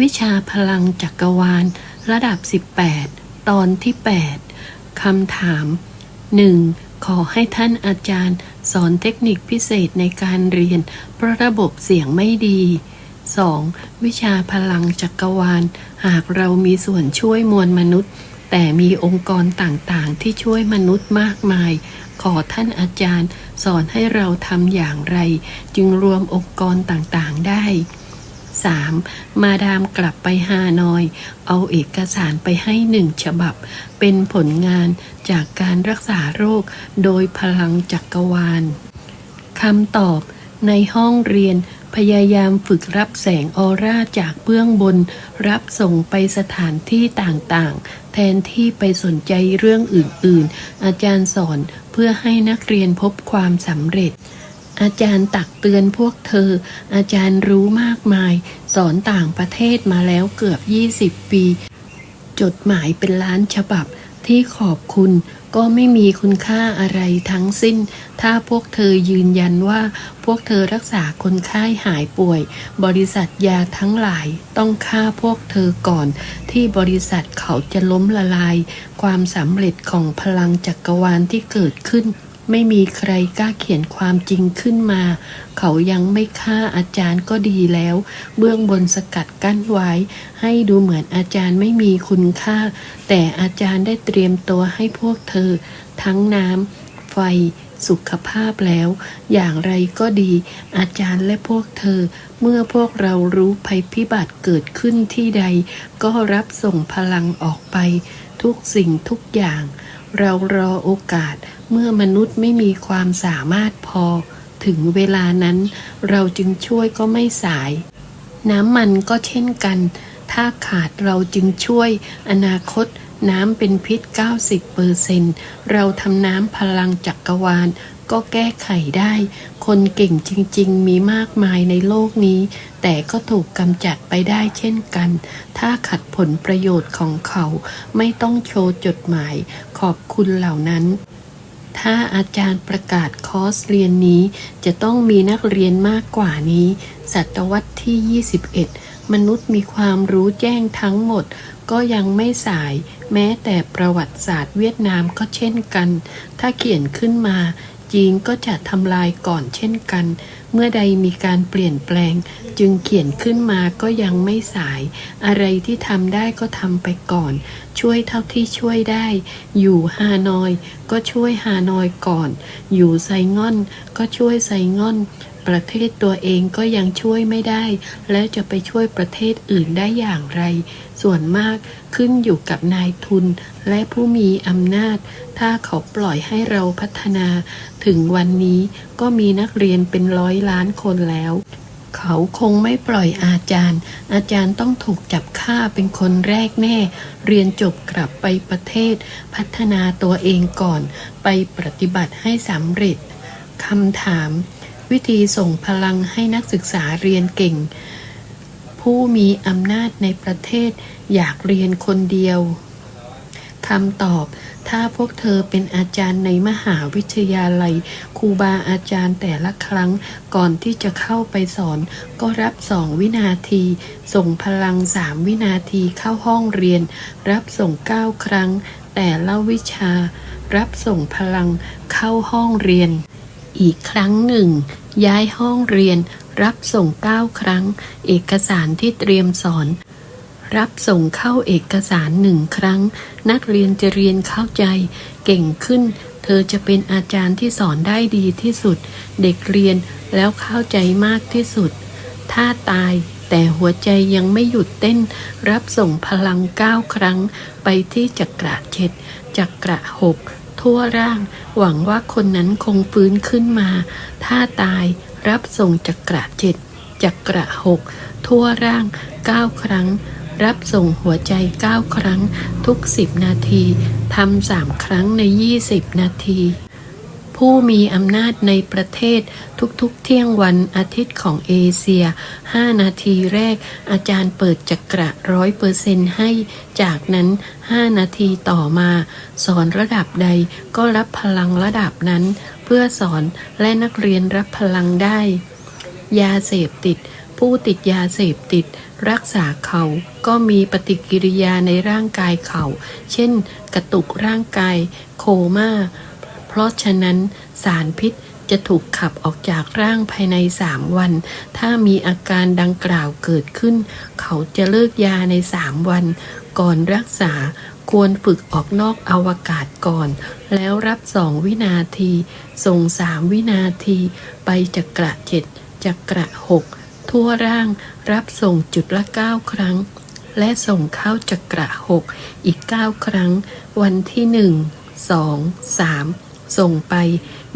วิชาพลังจักรวาล ระดับ 18 ตอนที่ 8 คำถาม 1. ขอให้ท่านอาจารย์ สอนเทคนิคพิเศษในการเรียน เพราะระบบเสียงไม่ดี 2. วิชาพลังจักรวาล หากเรามีส่วนช่วยมวลมนุษย์ แต่มีองค์กรต่างๆ ที่ช่วยมนุษย์มากมาย ขอท่านอาจารย์ สอนให้เราทำอย่างไร จึงรวมองค์กรต่างๆ ได้ 3. มาดามกลับไปฮานอย เอาเอกสารไปให้หนึ่งฉบับ เป็นผลงานจากการรักษาโรคโดยพลังจักรวาลคำตอบในห้องเรียนพยายามฝึกรับแสงออร่าจากเบื้องบน รับส่งไปสถานที่ต่างๆ แทนที่ไปสนใจเรื่องอื่นๆ อาจารย์สอนเพื่อให้นักเรียนพบความสำเร็จ อาจารย์ตักเตือนพวกเธอ อาจารย์รู้มากมาย สอนต่างประเทศมาแล้วเกือบ 20 ปี จดหมายเป็นล้านฉบับที่ขอบคุณก็ไม่มีคุณค่าอะไรทั้งสิ้น ถ้าพวกเธอยืนยันว่า พวกเธอรักษาคนไข้หายป่วย บริษัทยาทั้งหลายต้องฆ่าพวกเธอก่อน ที่บริษัทเขาจะล้มละลาย ความสำเร็จของพลังจักรวาลที่เกิดขึ้น ไม่มีใครกล้าเขียนความจริงขึ้นมา เขายังไม่ฆ่าอาจารย์ก็ดีแล้ว เบื้องบนสกัดกั้นไว้ ให้ดูเหมือนอาจารย์ไม่มีคุณค่า แต่อาจารย์ได้เตรียมตัวให้พวกเธอ ทั้งน้ำไฟสุขภาพแล้ว อย่างไรก็ดี อาจารย์และพวกเธอ เมื่อพวกเรารู้ภัยพิบัติเกิดขึ้นที่ใด ก็รับส่งพลังออกไป ทุกสิ่งทุกอย่าง เรารอโอกาสเมื่อมนุษย์ไม่มีความสามารถพอ ถึงเวลานั้น เราจึงช่วยก็ไม่สาย น้ำมันก็เช่นกัน ถ้าขาดเราจึงช่วย อนาคตน้ำเป็นพิษ 90เปอร์เซนเราทำน้ำพลังจักกรวาล ก็แก้ไขได้ คนเก่งจริง ๆ มีมากมายในโลกนี้ แต่ก็ถูกกำจัดไปได้เช่นกัน ถ้าขัดผลประโยชน์ของเขา ไม่ต้องโชว์จดหมาย ขอบคุณเหล่านั้นถ้าอาจารย์ประกาศคอร์สเรียนนี้ จะต้องมีนักเรียนมากกว่านี้ ศตวรรษที่ 21 มนุษย์มีความรู้แจ้งทั้งหมด ก็ยังไม่สาย แม้แต่ประวัติศาสตร์เวียดนามก็เช่นกัน ถ้าเขียนขึ้นมา จีนก็จะทำลายก่อนเช่นกัน เมื่อใดมีการเปลี่ยนแปลง จึงเขียนขึ้นมาก็ยังไม่สาย อะไรที่ทำได้ก็ทำไปก่อน ช่วยเท่าที่ช่วยได้ อยู่ฮานอย ก็ช่วยฮานอยก่อน อยู่ไซง่อน ก็ช่วยไซง่อน ประเทศตัวเองก็ยังช่วยไม่ได้ แล้วจะไปช่วยประเทศอื่นได้อย่างไร ส่วนมากขึ้นอยู่กับนายทุนและผู้มีอำนาจ ถ้าเขาปล่อยให้เราพัฒนา ถึงวันนี้ก็มีนักเรียนเป็นร้อยล้านคนแล้ว เขาคงไม่ปล่อยอาจารย์ อาจารย์ต้องถูกจับฆ่าเป็นคนแรกแน่ เรียนจบกลับไปประเทศ พัฒนาตัวเองก่อน ไปปฏิบัติให้สำเร็จคำถาม วิธีส่งพลังให้นักศึกษาเรียนเก่ง ผู้มีอำนาจในประเทศอยากเรียนคนเดียวคำตอบ ถ้าพวกเธอเป็นอาจารย์ในมหาวิทยาลัยครูบาอาจารย์แต่ละครั้งก่อนที่จะเข้าไปสอน ก็รับสองวินาที ส่งพลังสามวินาทีเข้าห้องเรียน รับส่งเก้าครั้ง แต่ละวิชา รับส่งพลังเข้าห้องเรียน อีกครั้งหนึ่ง ย้ายห้องเรียน รับส่งเก้าครั้ง เอกสารที่เตรียมสอน รับส่งเข้าเอกสารหนึ่งครั้ง นักเรียนจะเรียนเข้าใจ เก่งขึ้น เธอจะเป็นอาจารย์ที่สอนได้ดีที่สุด เด็กเรียนแล้วเข้าใจมากที่สุด ถ้าตายแต่หัวใจยังไม่หยุดเต้น รับส่งพลังเก้าครั้ง ไปที่จักระเจ็ดจักระหก ทั่วร่าง หวังว่าคนนั้นคงฟื้นขึ้นมา ถ้าตายรับส่งจักระเจ็ดจักระหกทั่วร่างเก้าครั้ง รับส่งหัวใจเก้าครั้ง ทุกสิบนาทีทำสามครั้งในยี่สิบนาที ผู้มีอำนาจในประเทศทุกๆเที่ยงวันอาทิตย์ของเอเชีย 5 นาทีแรก อาจารย์เปิดจักระร้อยเปอร์เซนให้ จากนั้น 5 นาทีต่อมา สอนระดับใดก็รับพลังระดับนั้น เพื่อสอนและนักเรียนรับพลังได้ ยาเสพติด ผู้ติดยาเสพติดรักษาเขาก็มีปฏิกิริยาในร่างกายเขา เช่น กระตุกร่างกาย โคม่า ราะฉะนั้นสารพิษจะถูกขับออกจากร่างภายใน3วัน ถ้ามีอาการดังกล่าวเกิดขึ้น เขาจะเลิกยาใน3วัน ก่อนรักษาควรฝึกออกนอกอวกาศก่อน แล้วรับ2วินาที ส่ง3วินาที ไปจักระเจ็ดจักระหกทั่วร่างรับส่งจุดละ9ครั้ง และส่งเข้าจักระหกอีก9ครั้ง วันที่1 2 3ส่ ส่งไป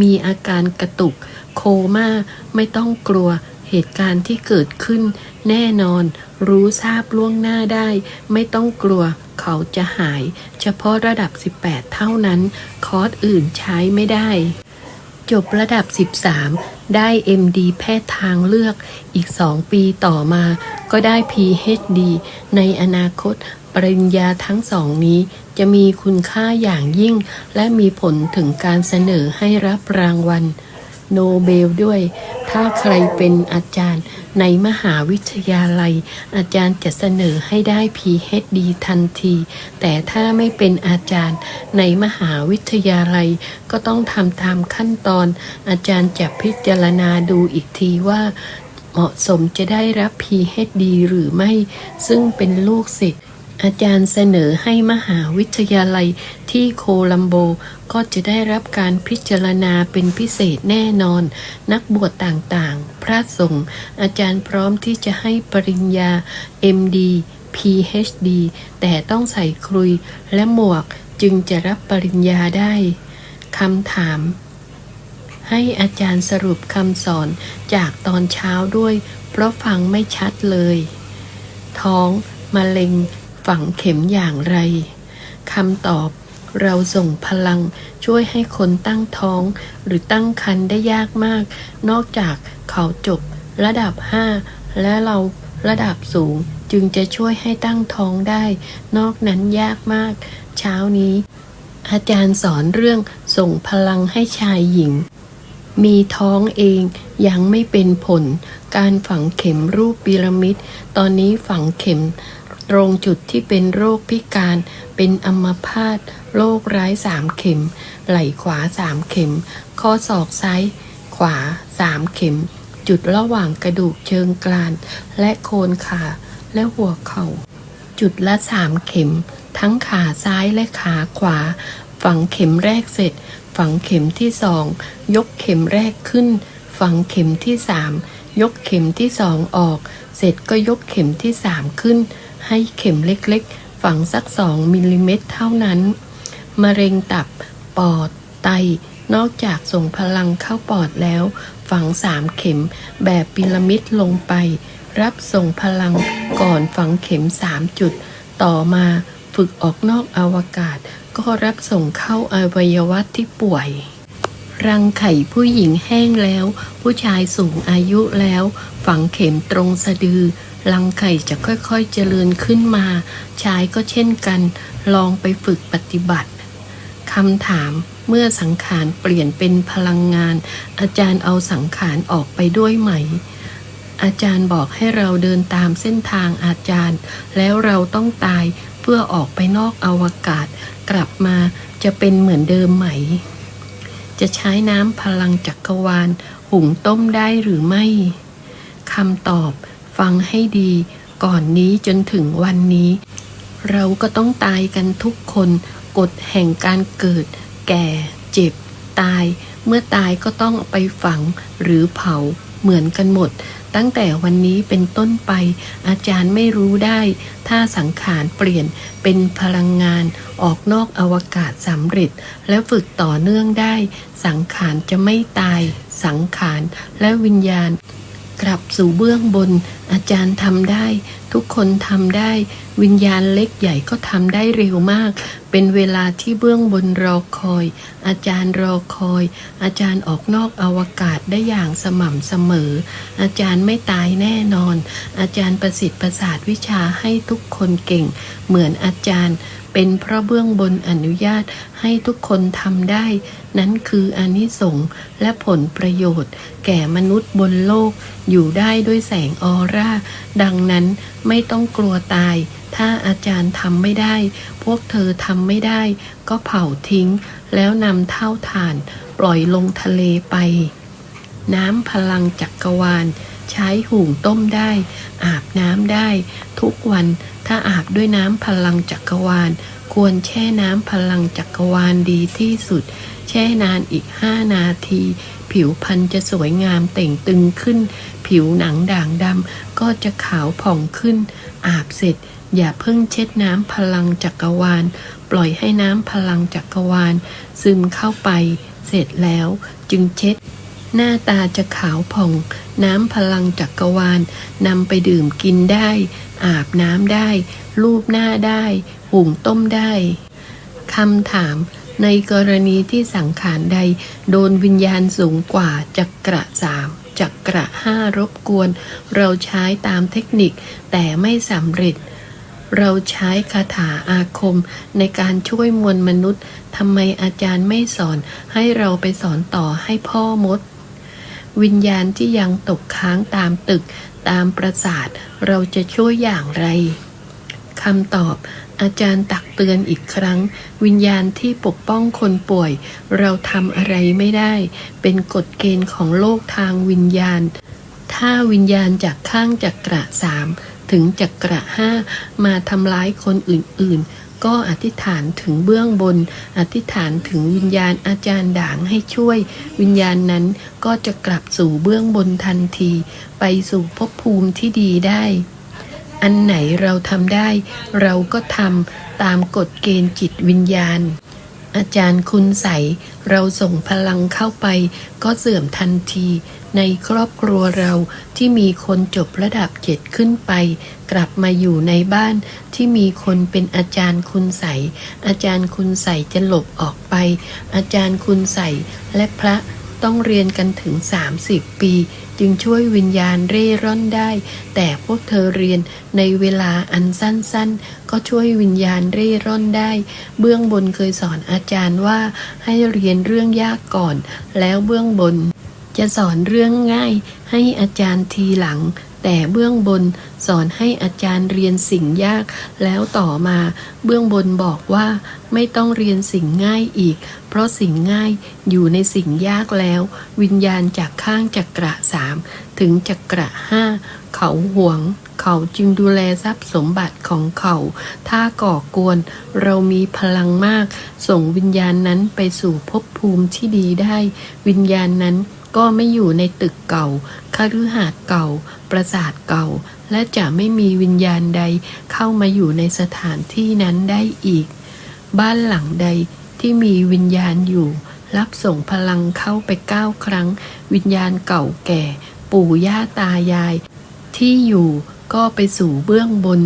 มีอาการกระตุก โคม่าไม่ต้องกลัวเหตุการณ์ที่เกิดขึ้น แน่นอน รู้ทราบล่วงหน้าได้ ไม่ต้องกลัวเขาจะหาย เฉพาะระดับ 18 เท่านั้น คอร์สอื่นใช้ไม่ได้ จบระดับ 13 ได้ MD แพทย์ทางเลือก อีก 2 ปีต่อมา ก็ได้ PhD ในอนาคต ปริญญาทั้งสองนี้ จะมีคุณค่าอย่างยิ่ง และมีผลถึงการเสนอให้รับรางวัล โนเบลด้วย ถ้าใครเป็นอาจารย์ในมหาวิทยาลัย อาจารย์จะเสนอให้ได้ PhD ทันที แต่ถ้าไม่เป็นอาจารย์ในมหาวิทยาลัย ก็ต้องทำตามขั้นตอน อาจารย์จะพิจารณาดูอีกทีว่าเหมาะสมจะได้รับ PhD หรือไม่ ซึ่งเป็นลูกศิษย์ อาจารย์เสนอให้มหาวิทยาลัยที่โคลัมโบก็จะได้รับการพิจารณาเป็นพิเศษแน่นอน นักบวชต่างๆ พระสงฆ์อาจารย์พร้อมที่จะให้ปริญญา MD PhD แต่ต้องใส่ครุยและหมวกจึงจะรับปริญญาได้คำถาม ให้อาจารย์สรุปคำสอนจากตอนเช้าด้วย เพราะฟังไม่ชัดเลย ท้องมะเร็ง ฝังเข็มอย่างไรคำตอบเราส่งพลังช่วยให้คนตั้งท้องหรือตั้งครรภ์ได้ยากมาก นอกจากเขาจบระดับ 5 และเราระดับสูงจึงจะช่วยให้ตั้งท้องได้ นอกนั้นยากมาก เช้านี้ อาจารย์สอนเรื่องส่งพลังให้ชายหญิง มีท้องเองยังไม่เป็นผล การฝังเข็มรูปพีระมิด ตอนนี้ฝังเข็ม ตรงจุดที่เป็นโรคพิการ เป็นอัมพาตโรคร้ายสามเข็ม ไหล่ขวาสามเข็ม ข้อศอกซ้ายขวาสามเข็ม จุดระหว่างกระดูกเชิงกราน และโคนขาและหัวเข่า จุดละสามเข็ม ทั้งขาซ้ายและขาขวา ฝังเข็มแรกเสร็จ ฝังเข็มที่สองยกเข็มแรกขึ้น ฝังเข็มที่สามยกเข็มที่สองออก เสร็จก็ยกเข็มที่สามขึ้น ให้เข็มเล็กๆ ฝังสักสองมิลลิเมตรเท่านั้น มะเร็งตับ ปอด ไต นอกจากส่งพลังเข้าปอดแล้ว ฝังสามเข็มแบบพีระมิดลงไป รับส่งพลังก่อนฝังเข็มสามจุด ต่อมาฝึกออกนอกอวกาศ ก็รับส่งเข้าอวัยวะที่ป่วยรังไข่ผู้หญิงแห้งแล้ว ผู้ชายสูงอายุแล้ว ฝังเข็มตรงสะดือ รังไข่จะค่อยๆเจริญขึ้นมา ชายก็เช่นกัน ลองไปฝึกปฏิบัติคำถามเมื่อสังขารเปลี่ยนเป็นพลังงาน อาจารย์เอาสังขารออกไปด้วยไหม อาจารย์บอกให้เราเดินตามเส้นทางอาจารย์ แล้วเราต้องตายเพื่อออกไปนอกอวกาศ กลับมาจะเป็นเหมือนเดิมไหม จะใช้น้ำพลังจักรวาล หุงต้มได้หรือไม่คำตอบ ฟังให้ดีก่อนนี้จนถึงวันนี้ เราก็ต้องตายกันทุกคนกฎแห่งการเกิด แก่ เจ็บ ตาย เมื่อตายก็ต้องไปฝังหรือเผาเหมือนกันหมด ตั้งแต่วันนี้เป็นต้นไป อาจารย์ไม่รู้ได้ ถ้าสังขารเปลี่ยนเป็นพลังงานออกนอกอวกาศสำเร็จ และฝึกต่อเนื่องได้ สังขารจะไม่ตาย สังขารและวิญญาณ กลับสู่เบื้องบน อาจารย์ทำได้ ทุกคนทำได้ วิญญาณเล็กใหญ่ก็ทำได้เร็วมาก เป็นเวลาที่เบื้องบนรอคอย อาจารย์รอคอย อาจารย์ออกนอกอวกาศได้อย่างสม่ำเสมอ อาจารย์ไม่ตายแน่นอน อาจารย์ประสิทธิ์ประสาทวิชาให้ทุกคนเก่ง เหมือนอาจารย์ เป็นเพราะเบื้องบนอนุญาตให้ทุกคนทำได้ นั้นคืออนิสงส์และผลประโยชน์ แก่มนุษย์บนโลก อยู่ได้ด้วยแสงออร่า ดังนั้นไม่ต้องกลัวตาย ถ้าอาจารย์ทำไม่ได้ พวกเธอทำไม่ได้ ก็เผาทิ้ง แล้วนำเท่าฐาน ปล่อยลงทะเลไป น้ำพลังจักกรวาล ใช้หุงต้มได้ อาบน้ำได้ ทุกวันถ้าอาบด้วยน้ำพลังจักรวาล ควรแช่น้ำพลังจักรวาลดีที่สุด แช่นานอีกห้านาที ผิวพรรณจะสวยงามเต่งตึงขึ้น ผิวหนังด่างดำก็จะขาวผ่องขึ้น อาบเสร็จอย่าเพิ่งเช็ดน้ำพลังจักรวาล ปล่อยให้น้ำพลังจักรวาล ซึมเข้าไป เสร็จแล้วจึงเช็ด หน้าตาจะขาวผ่อง น้ำพลังจักรวาลนำไปดื่มกินได้ อาบน้ำได้ลูบหน้าได้หุงต้มได้คำถามในกรณีที่สังขารใด โดนวิญญาณสูงกว่าจักระสามจักระห้ารบกวน เราใช้ตามเทคนิคแต่ไม่สำเร็จ เราใช้คาถาอาคมในการช่วยมวลมนุษย์ทำไมอาจารย์ไม่สอนให้เราไปสอนต่อให้พ่อมด วิญญาณที่ยังตกค้างตามตึก ตามปราสาท เราจะช่วยอย่างไรคำตอบ อาจารย์ตักเตือนอีกครั้ง วิญญาณที่ปกป้องคนป่วย เราทำอะไรไม่ได้ เป็นกฎเกณฑ์ของโลกทางวิญญาณ ถ้าวิญญาณจากข้างจักระสามถึงจักระห้ามาทำร้ายคนอื่นๆ ก็อธิษฐานถึงเบื้องบน อธิษฐานถึงวิญญาณอาจารย์ด่างให้ช่วย วิญญาณนั้นก็จะกลับสู่เบื้องบนทันที ไปสู่ภพภูมิที่ดีได้ อันไหนเราทำได้ เราก็ทำตามกฎเกณฑ์จิตวิญญาณอาจารย์คุณใส เราส่งพลังเข้าไปก็เสื่อมทันที ในครอบครัวเราที่มีคนจบระดับเจ็ดขึ้นไป กลับมาอยู่ในบ้านที่มีคนเป็นอาจารย์คุณใสอาจารย์คุณใสจะหลบออกไป อาจารย์คุณใสและพระต้องเรียนกันถึง 30 ปี จึงช่วยวิญญาณเร่ร่อนได้ แต่พวกเธอเรียนในเวลาอันสั้นๆ ก็ช่วยวิญญาณเร่ร่อนได้ เบื้องบนเคยสอนอาจารย์ว่าให้เรียนเรื่องยากก่อน แล้วเบื้องบน จะสอนเรื่องง่ายให้อาจารย์ทีหลัง แต่เบื้องบนสอนให้อาจารย์เรียนสิ่งยาก แล้วต่อมาเบื้องบนบอกว่า ไม่ต้องเรียนสิ่งง่ายอีก เพราะสิ่งง่ายอยู่ในสิ่งยากแล้ว วิญญาณจากข้างจักระสามถึงจักระห้าเขาหวงเขาจึงดูแลทรัพย์สมบัติของเขา ถ้าก่อกวน เรามีพลังมาก ส่งวิญญาณนั้นไปสู่ภพภูมิที่ดีได้ วิญญาณนั้น ก็ไม่อยู่ในตึกเก่าคฤหาสน์เก่า ปราสาทเก่า และจะไม่มีวิญญาณใดเข้ามาอยู่ในสถานที่นั้นได้อีก บ้านหลังใดที่มีวิญญาณอยู่ รับส่งพลังเข้าไปเก้าครั้ง วิญญาณเก่าแก่ ปู่ย่าตายาย ที่อยู่ก็ไปสู่เบื้องบน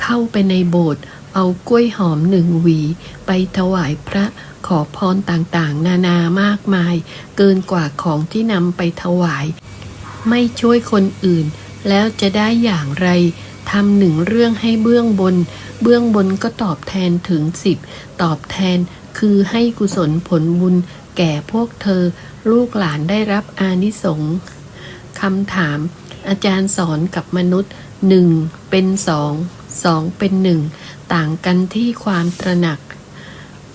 เข้าไปในโบสถ์เอากล้วยหอมหนึ่งหวี ไปถวายพระ ขอพรต่างๆ นานามากมาย เกินกว่าของที่นำไปถวาย ไม่ช่วยคนอื่น แล้วจะได้อย่างไรทำหนึ่งเรื่องให้เบื้องบน เบื้องบนก็ตอบแทนถึงสิบตอบแทนคือให้กุศลผลบุญแก่พวกเธอ ลูกหลานได้รับอานิสงส์คำถาม อาจารย์สอนกับมนุษย์หนึ่งเป็นสองสองเป็นหนึ่งต่างกันที่ความตระหนัก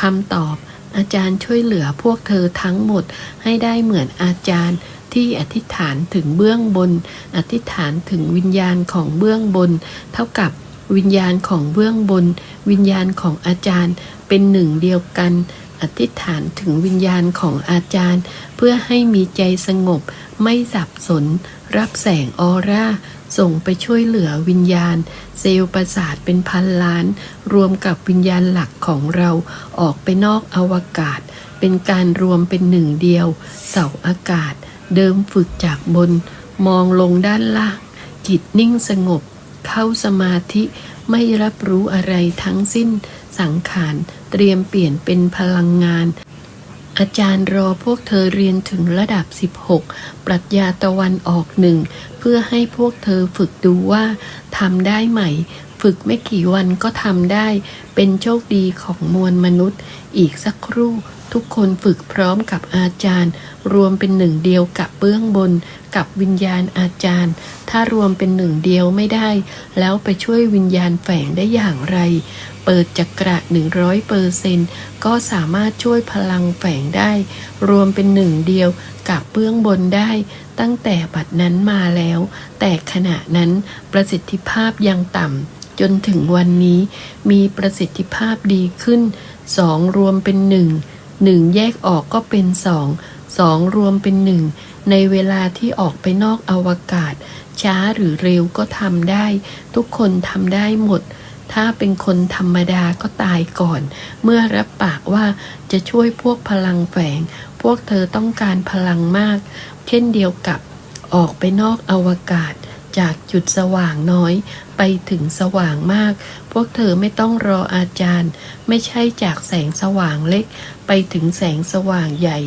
คำตอบ อาจารย์ช่วยเหลือพวกเธอทั้งหมดให้ได้เหมือนอาจารย์ที่อธิษฐานถึงเบื้องบน อธิษฐานถึงวิญญาณของเบื้องบน เท่ากับวิญญาณของเบื้องบน วิญญาณของอาจารย์เป็นหนึ่งเดียวกัน อธิษฐานถึงวิญญาณของอาจารย์ เพื่อให้มีใจสงบ ไม่สับสน รับแสงออร่า ส่งไปช่วยเหลือวิญญาณ เซลล์ประสาทเป็นพันล้าน รวมกับวิญญาณหลักของเราออกไปนอกอวกาศ เป็นการรวมเป็นหนึ่งเดียว เสาอากาศ เดิมฝึกจากบน มองลงด้านล่าง จิตนิ่งสงบ เข้าสมาธิไม่รับรู้อะไรทั้งสิ้น สังขารเตรียมเปลี่ยนเป็นพลังงาน อาจารย์รอพวกเธอเรียนถึงระดับ 16 ปรัชญาตะวันออกหนึ่ง เพื่อให้พวกเธอฝึกดูว่าทำได้ไหม ฝึกไม่กี่วันก็ทำได้ เป็นโชคดีของมวลมนุษย์ อีกสักครู่ ทุกคนฝึกพร้อมกับอาจารย์ รวมเป็นหนึ่งเดียวกับเบื้องบน กับวิญญาณอาจารย์ ถ้ารวมเป็นหนึ่งเดียวไม่ได้ แล้วไปช่วยวิญญาณแฝงได้อย่างไร เปิดจักระ100เปอร์เซนก็สามารถช่วยพลังแฝงได้ รวมเป็นหนึ่งเดียวกับเบื้องบนได้ ตั้งแต่บัดนั้นมาแล้ว แต่ขณะนั้นประสิทธิภาพยังต่ำจนถึงวันนี้มีประสิทธิภาพดีขึ้นสองรวมเป็นหนึ่งหนึ่งแยกออกก็เป็นสองสองรวมเป็นหนึ่งในเวลาที่ออกไปนอกอวกาศ ช้าหรือเร็วก็ทำได้ ทุกคนทำได้หมด ถ้าเป็นคนธรรมดาก็ตายก่อน เมื่อรับปากว่าจะช่วยพวกพลังแฝง พวกเธอต้องการพลังมาก เช่นเดียวกับออกไปนอกอวกาศ จากจุดสว่างน้อย ไปถึงสว่างมาก พวกเธอไม่ต้องรออาจารย์ ไม่ใช่จากแสงสว่างเล็ก ไปถึงแสงสว่างใหญ่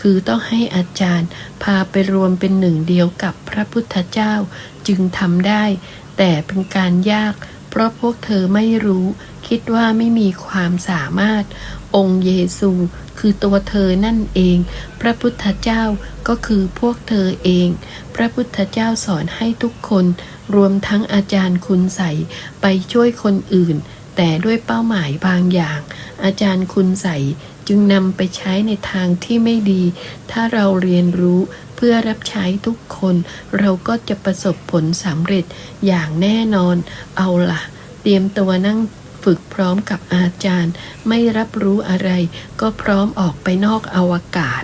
คือต้องให้อาจารย์พาไปรวมเป็นหนึ่งเดียวกับพระพุทธเจ้าจึงทำได้ แต่เป็นการยาก ราะพวกเธอไม่รู้ คิดว่าไม่มีความสามารถ องค์เยซูคือตัวเธอนั่นเอง พระพุทธเจ้าก็คือพวกเธอเอง พระพุทธเจ้าสอนให้ทุกคน รวมทั้งอาจารย์คุณใสไปช่วยคนอื่น แต่ด้วยเป้าหมายบางอย่าง อาจารย์คุณใสจึงนำไปใช้ในทางที่ไม่ดี ถ้าเราเรียนรู้ เพื่อรับใช้ทุกคน เราก็จะประสบผลสำเร็จอย่างแน่นอน เอาล่ะ เตรียมตัวนั่งฝึกพร้อมกับอาจารย์ ไม่รับรู้อะไร ก็พร้อมออกไปนอกอวกาศ